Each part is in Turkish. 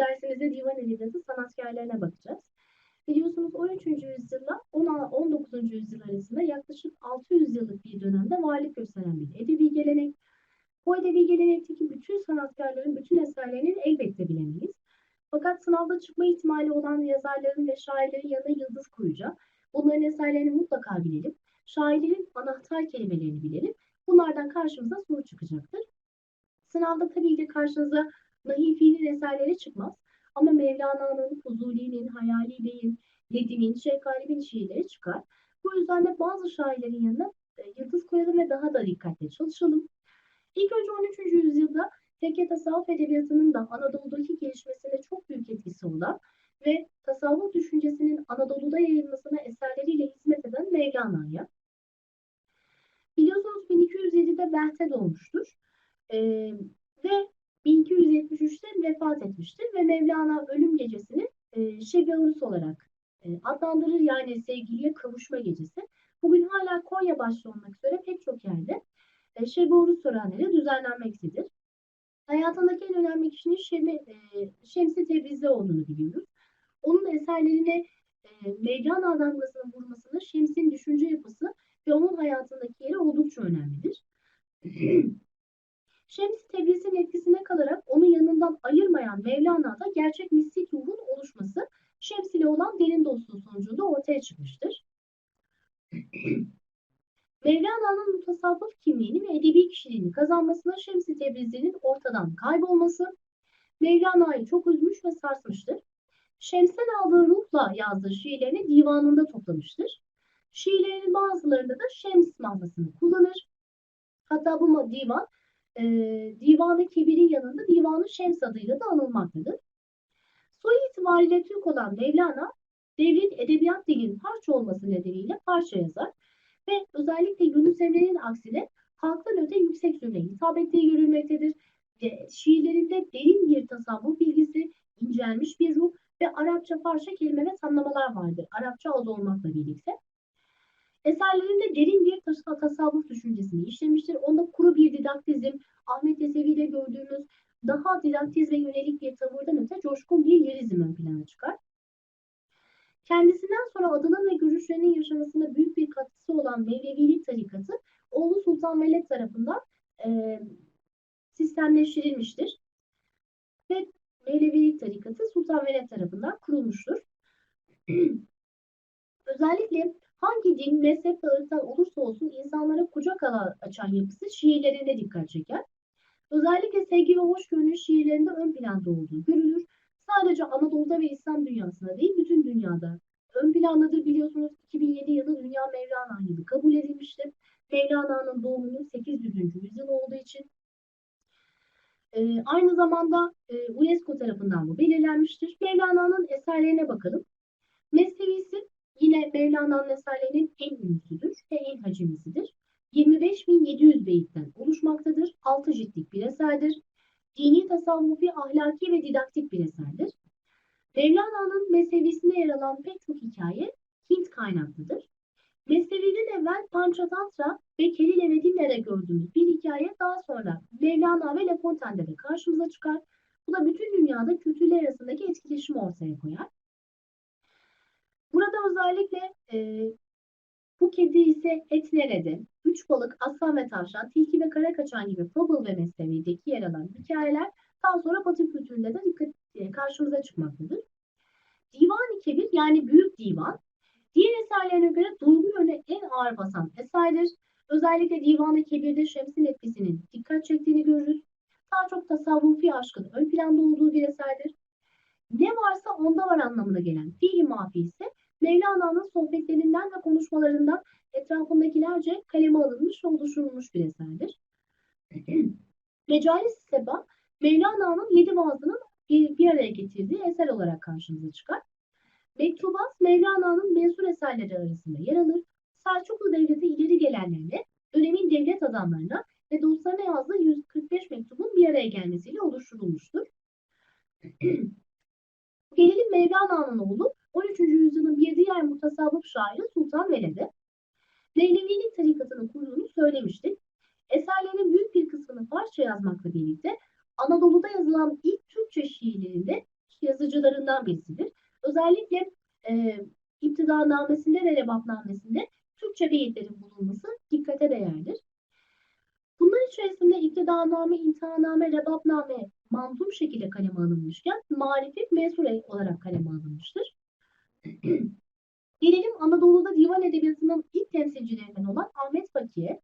dersimizde divan edebiyatı sanatkarlarına bakacağız. Biliyorsunuz 13. yüzyılla 19. yüzyıl arasında yaklaşık 600 yıllık bir dönemde varlık gösteren bir edebi gelenek. Bu edebi gelenekteki bütün sanatkarların bütün eserlerini elbette bilemeyiz. Fakat sınavda çıkma ihtimali olan yazarların ve şairlerin yanına yıldız koyacağız. Bunların eserlerini mutlaka bilelim. Şairlerin anahtar kelimelerini bilelim. Bunlardan karşımıza soru çıkacaktır. Sınavda tabii ki karşınıza Nahifi'nin eserleri çıkmaz. Ama Mevlana'nın, Fuzuli'nin, Hayali Bey'in, Nedim'in, Şeyh Galip'in şiirleri çıkar. Bu yüzden de bazı şairlerin yanına e, yıldız koyalım ve daha da dikkatli çalışalım. İlk önce 13. yüzyılda tekke tasavvuf edebiyatının da Anadolu'daki gelişmesine çok büyük etkisi olan ve tasavvuf düşüncesinin Anadolu'da yayılmasına eserleriyle hizmet eden Mevlana'ya. Biliyorsunuz 1207'de Behte doğmuştur. Ee, ve 1273'te vefat etmiştir ve Mevlana ölüm gecesini e, Şebi olarak e, adlandırır yani sevgiliye kavuşma gecesi. Bugün hala Konya başta olmak üzere pek çok yerde e, Şebi Urus törenleri düzenlenmektedir. Hayatındaki en önemli kişinin Şemi, e, Şemsi Tebrizi olduğunu biliyoruz. Onun eserlerine e, Mevlana damgasını vurmasında Şems'in düşünce yapısı ve onun hayatındaki yeri oldukça önemlidir. Şems Tebriz'in etkisine kalarak onun yanından ayırmayan Mevlana'da gerçek mistik ruhun oluşması Şems ile olan derin dostluğu sonucunda ortaya çıkmıştır. Mevlana'nın mutasavvıf kimliğini ve edebi kişiliğini kazanmasına Şems-i Tebrizi'nin ortadan kaybolması Mevlana'yı çok üzmüş ve sarsmıştır. Şems'ten aldığı ruhla yazdığı şiirlerini divanında toplamıştır. Şiirlerinin bazılarında da Şems mantısını kullanır. Hatta bu divan e, Divan-ı Kebir'in yanında Divan-ı Şems adıyla da anılmaktadır. Soy itibariyle Türk olan Mevlana, devrin edebiyat dilinin parça olması nedeniyle parça yazar ve özellikle Yunus Emre'nin aksine halktan öte yüksek zümre hitap ettiği görülmektedir. E, şiirlerinde derin bir tasavvuf bilgisi, incelmiş bir ruh ve Arapça parça kelime ve tanımlamalar vardır. Arapça az olmakla birlikte. Eserlerinde derin bir tasavvuf düşüncesini işlemiştir. Onda kuru bir didaktizm, Ahmet Yesevi'de gördüğümüz daha didaktizme yönelik bir tavırdan öte coşkun bir lirizm ön plana çıkar. Kendisinden sonra adının ve görüşlerinin yaşamasında büyük bir katkısı olan Mevlevilik tarikatı oğlu Sultan Melek tarafından e, sistemleştirilmiştir. Ve Mevlevilik tarikatı Sultan Melek tarafından kurulmuştur. Özellikle hangi din, mezhep ve ırktan olursa olsun insanlara kucak açan yapısı şiirlerine dikkat çeker. Özellikle sevgi ve hoşgörünün şiirlerinde ön planda olduğu görülür. Sadece Anadolu'da ve İslam dünyasında değil, bütün dünyada ön plandadır. Biliyorsunuz 2007 yılı Dünya Mevlana yılı kabul edilmiştir. Mevlana'nın doğumunun 800. yüzyıl olduğu için. Ee, aynı zamanda e, UNESCO tarafından bu belirlenmiştir. Mevlana'nın eserlerine bakalım. Mesnevisi Yine Mevlana'nın eserlerinin en ünlüsüdür ve en hacimlisidir. 25.700 beyitten oluşmaktadır. 6 ciltlik bir eserdir. Dini, tasavvufi, ahlaki ve didaktik bir eserdir. Mevlana'nın mezhevisine yer alan pek çok hikaye Hint kaynaklıdır. Mezheviden evvel Panchatantra ve Kelile ve Dimler'de gördüğümüz bir hikaye daha sonra Mevlana ve La Fontaine'de de karşımıza çıkar. Bu da bütün dünyada kültürler arasındaki etkileşimi ortaya koyar. Özellikle e, bu kedi ise et nerede, üç balık, aslan ve tavşan, tilki ve kara kaçan gibi Fable ve Mesnevi'deki yer alan hikayeler daha sonra Batı kültüründe de dikkat, e, karşımıza çıkmaktadır. Divan-ı Kebir yani Büyük Divan, diğer eserlerine göre duygu yönü en ağır basan eserdir. Özellikle Divan-ı Kebir'de Şems'in etkisinin dikkat çektiğini görürüz. Daha çok tasavvufi aşkın ön planda olduğu bir eserdir. Ne varsa onda var anlamına gelen fiil mafi ise Mevlana'nın sohbetlerinden ve konuşmalarından etrafındakilerce kaleme alınmış oluşturulmuş bir eserdir. Mecalis Seba, Mevlana'nın yedi vaazının bir, bir araya getirdiği eser olarak karşımıza çıkar. Mektubat, Mevlana'nın mensur eserleri arasında yer alır. Selçuklu Devleti ileri gelenlerine, dönemin devlet adamlarına ve dostlarına yazdığı 145 mektubun bir araya gelmesiyle oluşturulmuştur. Gelelim Mevlana'nın oğlu 13. yüzyılın bir diğer mutasavvıf şairi Sultan Veled'e. Leylevilik tarikatını kurduğunu söylemiştik. Eserlerinin büyük bir kısmını Farsça yazmakla birlikte Anadolu'da yazılan ilk Türkçe şiirlerinde yaratıcılarından birisidir. Özellikle e, İptidanamesinde ve Rebapnamesinde Türkçe beyitlerin bulunması dikkate değerdir. Bunlar içerisinde İptidaname, İmtihaname, Rebapname manzum şekilde kaleme alınmışken Marifi Mesure olarak kaleme alınmıştır. Gelelim Anadolu'da divan edebiyatının ilk temsilcilerinden olan Ahmet Faki'ye.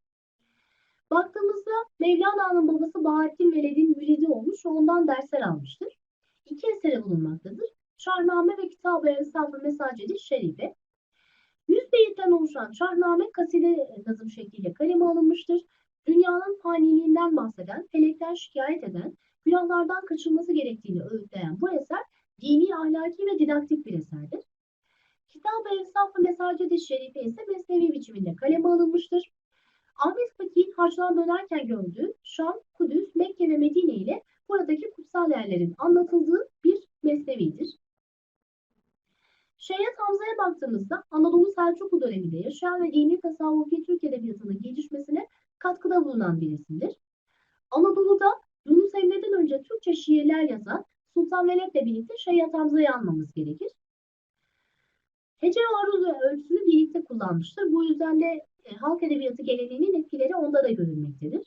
Baktığımızda Mevlana'nın babası Bahattin Veled'in müridi olmuş ve ondan dersler almıştır. İki eseri bulunmaktadır. Şahname ve Kitab-ı Evsaf-ı Mesacidi Şerife. Yüz beyitten oluşan Şahname kaside nazım şekliyle kaleme alınmıştır. Dünyanın faniliğinden bahseden, felekten şikayet eden, günahlardan kaçınması gerektiğini öğütleyen bu eser dini, ahlaki ve didaktik bir eserdir. Kitab-ı Evsaf-ı Mesacidi Şerife ise mesnevi biçiminde kaleme alınmıştır. Ahmet Fakih'in hacdan dönerken gördüğü Şam, Kudüs, Mekke ve Medine ile buradaki kutsal yerlerin anlatıldığı bir mesnevidir. Şeriat Hamza'ya baktığımızda Anadolu Selçuklu döneminde yaşayan ve dini tasavvufi Türk Edebiyatı'nın gelişmesine katkıda bulunan birisidir. Anadolu'da Yunus Emre'den önce Türkçe şiirler yazan Sultan Veled'le birlikte Şeriat Hamza'yı anmamız gerekir. Hece aruz ve ölçüsünü birlikte kullanmıştır. Bu yüzden de e, halk edebiyatı geleneğinin etkileri onda da görülmektedir.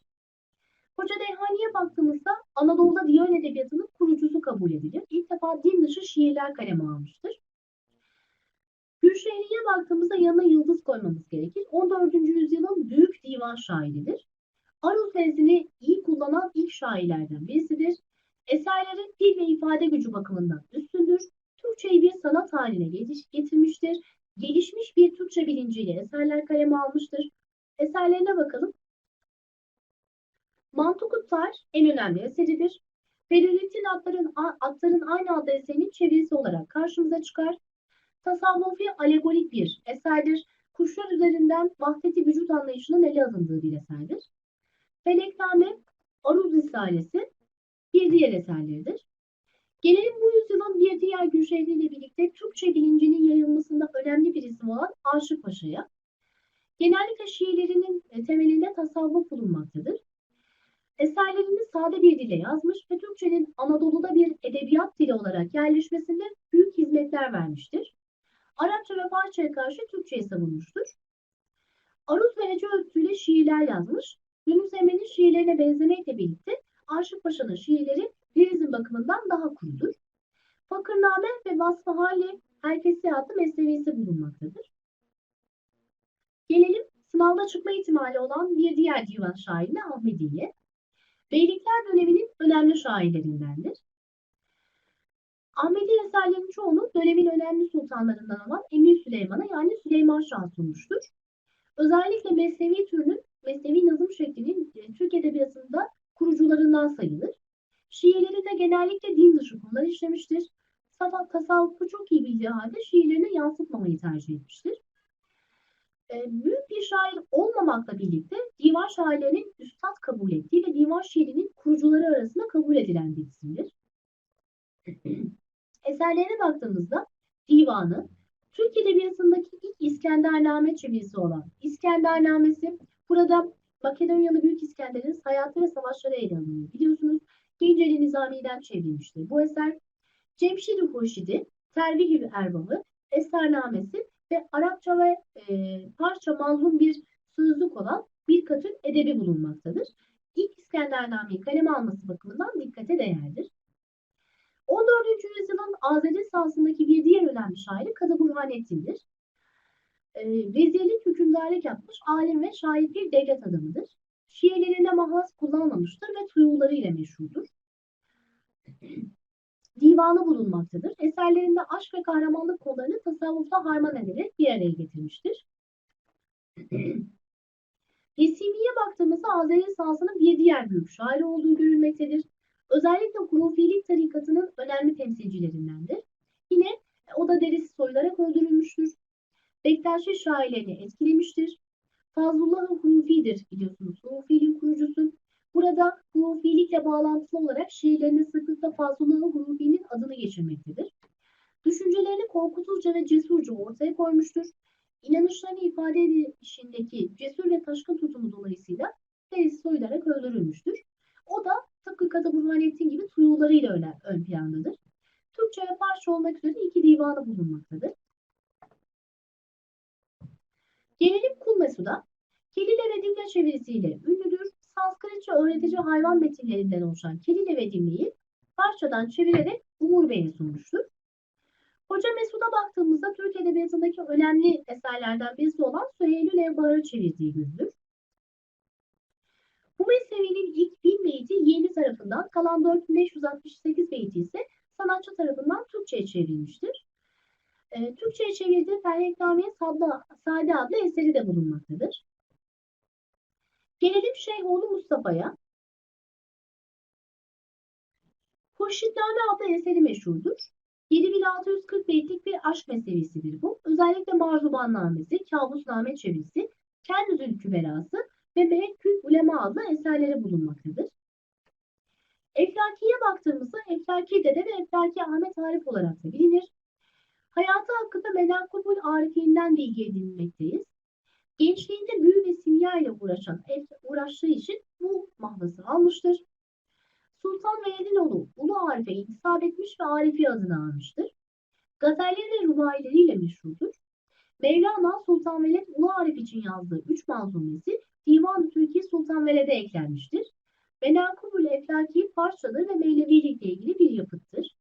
Hoca Dehani'ye baktığımızda Anadolu'da divan edebiyatının kurucusu kabul edilir. İlk defa din dışı şiirler kaleme almıştır. Gülşehri'ye baktığımızda yanına yıldız koymamız gerekir. 14. yüzyılın büyük divan şairidir. Aruz nezdini iyi kullanan ilk şairlerden birisidir. Eserleri dil ve ifade gücü bakımından üstündür. Türkçeyi bir sanat haline getirmiştir. Gelişmiş bir Türkçe bilinciyle eserler kaleme almıştır. Eserlerine bakalım. Mantukuttar en önemli eseridir. Feridettin Atlar'ın, Atlar'ın aynı adlı eserinin çevirisi olarak karşımıza çıkar. Tasavvufi alegorik bir eserdir. Kuşlar üzerinden vahdeti vücut anlayışının ele alındığı bir eserdir. Felekname, Aruz Risalesi bir diğer eserleridir. Gelelim bu yüzyılın bir diğer Gülşehri birlikte Türkçe bilincinin yayılmasında önemli bir isim olan Aşık Paşa'ya. Genellikle şiirlerinin temelinde tasavvuf bulunmaktadır. Eserlerini sade bir dile yazmış ve Türkçenin Anadolu'da bir edebiyat dili olarak yerleşmesinde büyük hizmetler vermiştir. Arapça ve Farsça'ya karşı Türkçe'yi savunmuştur. Aruz ve Hece ölçüsüyle şiirler yazmış. Yunus Emre'nin şiirlerine benzemekle birlikte Aşık Paşa'nın şiirleri lirizm bakımından daha kurudur. Fakırname ve Vasfahali Herkesi adlı mesnevisi bulunmaktadır. Gelelim sınavda çıkma ihtimali olan bir diğer divan şairine Ahmediye. Beylikler döneminin önemli şairlerindendir. Ahmedi eserlerinin çoğunu dönemin önemli sultanlarından olan Emir Süleyman'a yani Süleyman Şah sunmuştur. Özellikle Mesnevi türünün, Mesnevi nazım şeklinin e, Türk Edebiyatı'nda kurucularından sayılır. Şiirlerinde genellikle din dışı konular işlemiştir. Tasavvufu çok iyi bildiği halde şiirlerine yansıtmamayı tercih etmiştir. E, büyük bir şair olmamakla birlikte divan şairlerinin üstad kabul ettiği ve divan şiirinin kurucuları arasında kabul edilen bir isimdir. Eserlerine baktığımızda divanı, Türk Edebiyatı'ndaki ilk İskendername çevirisi olan İskendernamesi, burada Makedonyalı Büyük İskender'in hayatı ve savaşları ele alınıyor. Biliyorsunuz Genceli Nizami'den çevrilmiştir. Bu eser Cemşid-i Hurşid'i, Tervih-i Erbab'ı, Esernamesi ve Arapça ve e, Farsça mazlum bir sözlük olan bir katın edebi bulunmaktadır. İlk İskendername'yi kaleme alması bakımından dikkate değerdir. 14. yüzyılın Azeri sahasındaki bir diğer önemli şairi Kadı Burhanettin'dir. E, vezirlik, hükümdarlık yapmış alim ve şair bir devlet adamıdır. Şiirlerinde mahlas kullanmamıştır ve tuyuları ile meşhurdur. Divanı bulunmaktadır. Eserlerinde aşk ve kahramanlık konularını tasavvufla harman ederek bir araya getirmiştir. Resimiye baktığımızda Azeri sahasının bir diğer büyük şairi olduğu görülmektedir. Özellikle Hurufilik tarikatının önemli temsilcilerindendir. Yine o da derisi soyularak öldürülmüştür. Bektaşi şairlerini etkilemiştir. Fazlullah Hurufi'dir biliyorsunuz. Hurufi'nin kurucusu. Burada Hurufilikle bağlantılı olarak şiirlerine sıklıkla Fazlullah Hurufi'nin adını geçirmektedir. Düşüncelerini korkutucuca ve cesurca ortaya koymuştur. İnanışlarını ifade edişindeki cesur ve taşkın tutumu dolayısıyla derisi soyularak öldürülmüştür. O da tıpkı Kadı Burhanettin gibi tuyularıyla ön, ön plandadır. Türkçe ve Farsça olmak üzere iki divanı bulunmaktadır. Gelelim Kul Mesud'a. Kelile ve Dimle çevirisiyle ünlüdür. Sanskritçe öğretici hayvan metinlerinden oluşan Kelile ve Dimle'yi Farsçadan çevirerek Umur Bey'e sunmuştur. Hoca Mesud'a baktığımızda Türk Edebiyatı'ndaki önemli eserlerden birisi olan Süheylül Evbar'ı çevirdiği görülür. Bu mesnevi'nin ilk bin beyti Yeni tarafından, kalan 4568 beyti ise sanatçı tarafından Türkçe'ye çevrilmiştir. E, Türkçe'ye çevirdiği Felekname Sadda, Sade adlı eseri de bulunmaktadır. Gelelim Şeyhoğlu Mustafa'ya. Hurşitname adlı eseri meşhurdur. 7640 beytlik bir aşk meselesidir bu. Özellikle Marzubannamesi, Kabusname çevirisi, Kendüzül Küberası ve Mehekkül Ulema adlı eserleri bulunmaktadır. Eflaki'ye baktığımızda Eflaki Dede ve Eflaki Ahmet Arif olarak da bilinir. Hayatı hakkında Menankubul Arifinden bilgi edinmekteyiz. Gençliğinde büyü ve simya ile uğraşan, uğraştığı için bu mahvası almıştır. Sultan Veledinoğlu Ulu Arif'e intisap etmiş ve Arifi adını almıştır. Gazelleri ve rubaileriyle meşhurdur. Mevlana Sultan Veled Ulu Arif için yazdığı üç manzumesi Divan-ı Türkiye Sultan Veled'e eklenmiştir. Menakubul Eflaki Farsçadır ve Mevlevilikle ilgili bir yapıttır.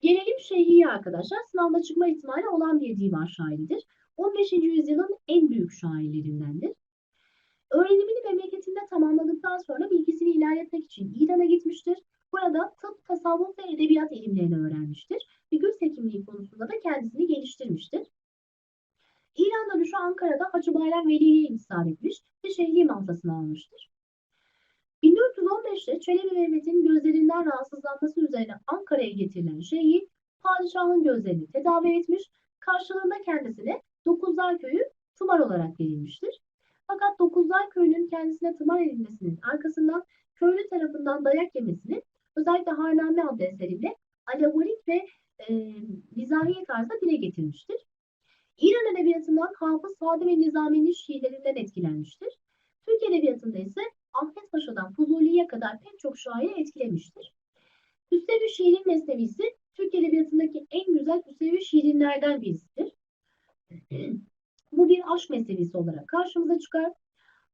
Gelelim Şeyhi'ye arkadaşlar. Sınavda çıkma ihtimali olan bir divan şairidir. 15. yüzyılın en büyük şairlerindendir. Öğrenimini memleketinde tamamladıktan sonra bilgisini ilerletmek için İran'a gitmiştir. Burada tıp, tasavvuf ve edebiyat ilimlerini öğrenmiştir. Ve göz hekimliği konusunda da kendisini geliştirmiştir. İran dönüşü Ankara'da Hacı Bayram Veli'ye intisap etmiş ve şehri maltasını almıştır. 1415'te Çelebi Mehmet'in gözlerinden rahatsızlanması üzerine Ankara'ya getirilen şeyhi padişahın gözlerini tedavi etmiş, karşılığında kendisine Dokuzlar Köyü tımar olarak verilmiştir. Fakat Dokuzlar Köyü'nün kendisine tımar edilmesinin arkasından köylü tarafından dayak yemesini özellikle Harname adlı eserinde alegorik ve e, mizahi tarzda dile getirmiştir. İran edebiyatından Hafız Sade ve Nizami'nin şiirlerinden etkilenmiştir. Türk edebiyatında ise Ahmet Paşa'dan Fuzuli'ye kadar pek çok şairi etkilemiştir. Hüsrev şiirin mesnevisi Türk edebiyatındaki en güzel Hüsrev şiirinlerden birisidir. Bu bir aşk meselesi olarak karşımıza çıkar.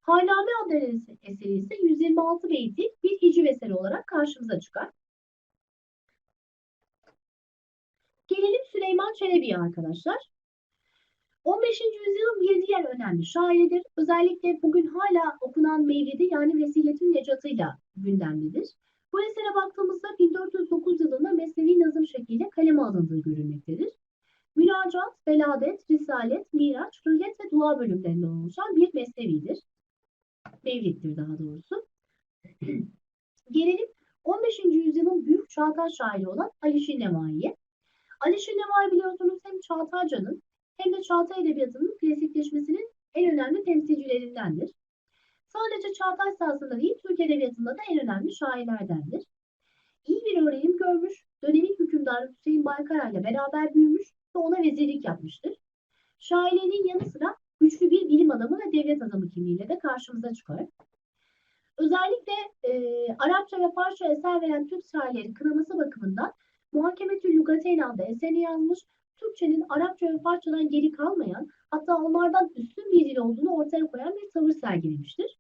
Halame adlı eseri ise 126 beytlik bir hiciv eseri olarak karşımıza çıkar. Gelelim Süleyman Çelebi'ye arkadaşlar. 15. yüzyılın bir diğer önemli şairidir. Özellikle bugün hala okunan Mevlidi yani Vesiletün Necat'ıyla gündemdedir. Bu esere baktığımızda 1409 yılında Mesnevi nazım şekliyle kaleme alındığı görülmektedir. Müracaat, Beladet, Risalet, Miraç, Rüyet ve Dua bölümlerinden oluşan bir mesnevidir. Mevlid'dir daha doğrusu. Gelelim 15. yüzyılın büyük çağdaş şairi olan Ali Şinnevai'ye. Ali Şinnevai biliyorsunuz hem Çağatayca'nın hem de Çağatay Edebiyatı'nın klasikleşmesinin en önemli temsilcilerindendir. Sadece Çağatay sahasında değil, Türk Edebiyatı'nda da en önemli şairlerdendir. İyi bir öğrenim görmüş, dönemin hükümdarı Hüseyin Baykara ile beraber büyümüş ve ona vezirlik yapmıştır. Şairliğinin yanı sıra güçlü bir bilim adamı ve devlet adamı kimliğiyle de karşımıza çıkar. Özellikle e, Arapça ve Farsça eser veren Türk şairleri kınaması bakımından Muhakemetül Lugateyn adlı eserini yazmış, Türkçenin Arapça ve Farsçadan geri kalmayan, hatta onlardan üstün bir dil olduğunu ortaya koyan bir tavır sergilemiştir.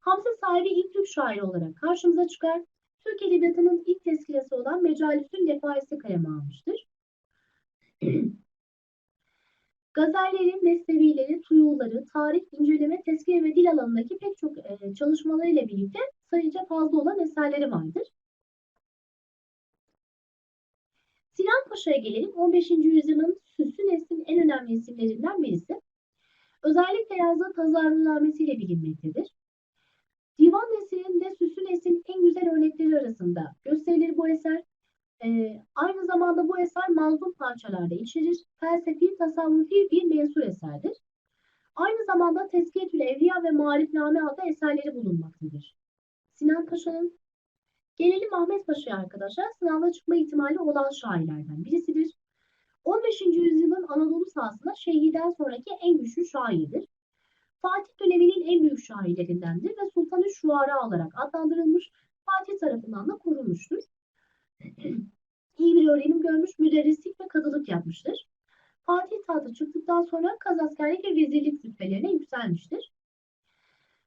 Hamza sahibi ilk Türk şairi olarak karşımıza çıkar, Türk Edebiyatı'nın ilk tezkiresi olan Mecalisün Defaisi kaleme almıştır. Gazelleri, mesnevileri, tuyuları, tarih, inceleme, tezkere ve dil alanındaki pek çok e, çalışmalarıyla birlikte sayıca fazla olan eserleri vardır. Sinan Paşa'ya gelelim. 15. yüzyılın süslü neslin en önemli isimlerinden birisi. Özellikle yazdığı tazarrunamesiyle bilinmektedir. Divan neslinde süslü neslin en güzel örnekleri arasında gösterilir bu eser. Ee, aynı zamanda bu eser manzum parçalarda içerir. Felsefi, tasavvufi bir mensur eserdir. Aynı zamanda Tezkiyetül Evliya ve Marifname adlı eserleri bulunmaktadır. Sinan Paşa'nın Gelelim Ahmet Paşa'ya arkadaşlar. Sınavda çıkma ihtimali olan şairlerden birisidir. 15. yüzyılın Anadolu sahasında Şeyhi'den sonraki en güçlü şairdir. Fatih döneminin en büyük şairlerindendir ve Sultan-ı Şuara olarak adlandırılmış Fatih tarafından da korunmuştur. iyi bir öğrenim görmüş, müderrislik ve kadılık yapmıştır. Fatih tahta çıktıktan sonra kazaskerlik ve vezirlik rütbelerine yükselmiştir.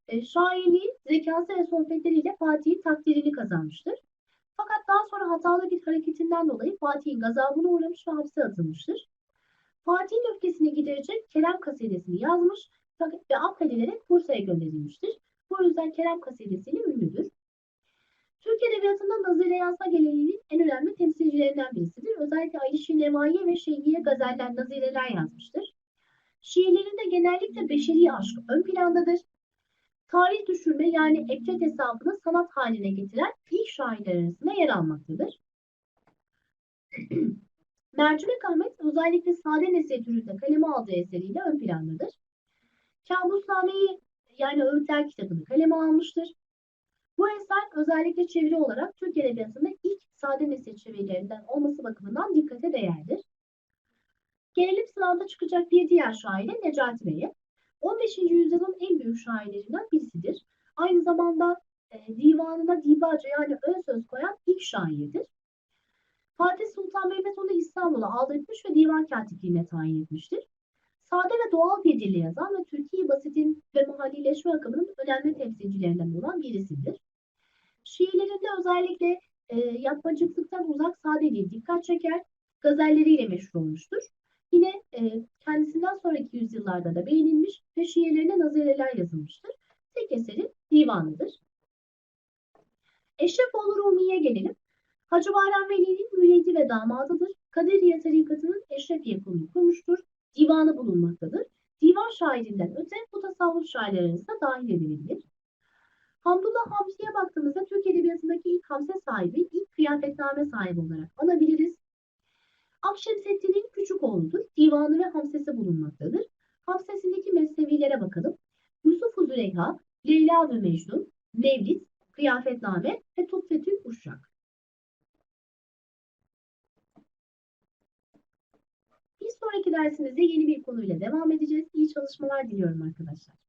E, şairliği, zekası ve sohbetleriyle Fatih'in takdirini kazanmıştır. Fakat daha sonra hatalı bir hareketinden dolayı Fatih'in gazabına uğramış ve hapse atılmıştır. Fatih'in öfkesini giderecek Kerem kasidesini yazmış ve affedilerek Bursa'ya gönderilmiştir. Bu yüzden Kerem kasidesiyle ünlüdür. Türk Edebiyatı'nda nazire yazma geleneğinin en önemli temsilcilerinden birisidir. Özellikle Ayşe Nevaiye ve Şeyhiye gazeller, nazireler yazmıştır. Şiirlerinde genellikle beşeri aşk ön plandadır. Tarih düşürme yani ebced hesabını sanat haline getiren ilk şairler arasında yer almaktadır. Mercimek Ahmet özellikle sade nesne türünde kaleme aldığı eseriyle ön plandadır. Kabusname'yi yani Öğütler kitabını kaleme almıştır. Bu eser özellikle çeviri olarak Türk Edebiyatı'nda ilk sade nesne çevirilerinden olması bakımından dikkate değerdir. Gelelim sırada çıkacak bir diğer şaire Necati Bey'e. 15. yüzyılın en büyük şairlerinden birisidir. Aynı zamanda e, divanına dibaca yani ön söz koyan ilk şairdir. Fatih Sultan Mehmet onu İstanbul'a aldırmış ve divan katipliğine tayin etmiştir. Sade ve doğal bir dille yazan ve Türkiye basitin ve mahallileşme akımının önemli temsilcilerinden olan birisidir. Şiirlerinde özellikle e, yapmacıklıktan uzak sadeliği dikkat çeker, gazelleriyle meşhur olmuştur. Yine e, kendisinden sonraki yüzyıllarda da beğenilmiş ve şiirlerine nazireler yazılmıştır. Tek eseri divanıdır. Eşrefoğlu Rumi'ye gelelim. Hacı Bayram Veli'nin müridi ve damadıdır. Kaderiye tarikatının Eşrefiye kurulu kurmuştur. Divanı bulunmaktadır. Divan şairinden öte bu tasavvuf şairler dahil edilebilir. Hamdullah Hamsi'ye baktığımızda Türk Edebiyatı'ndaki ilk hamse sahibi, ilk kıyafetname sahibi olarak anabiliriz. Akşemseddin'in küçük oğludur. Divanı ve hamsesi bulunmaktadır. Hamsesindeki mesnevilere bakalım. Yusuf-u Züleyha, Leyla ve Mecnun, Mevlid, Kıyafetname ve Tuffetül Uşrak. Bir sonraki dersimizde yeni bir konuyla devam edeceğiz. İyi çalışmalar diliyorum arkadaşlar.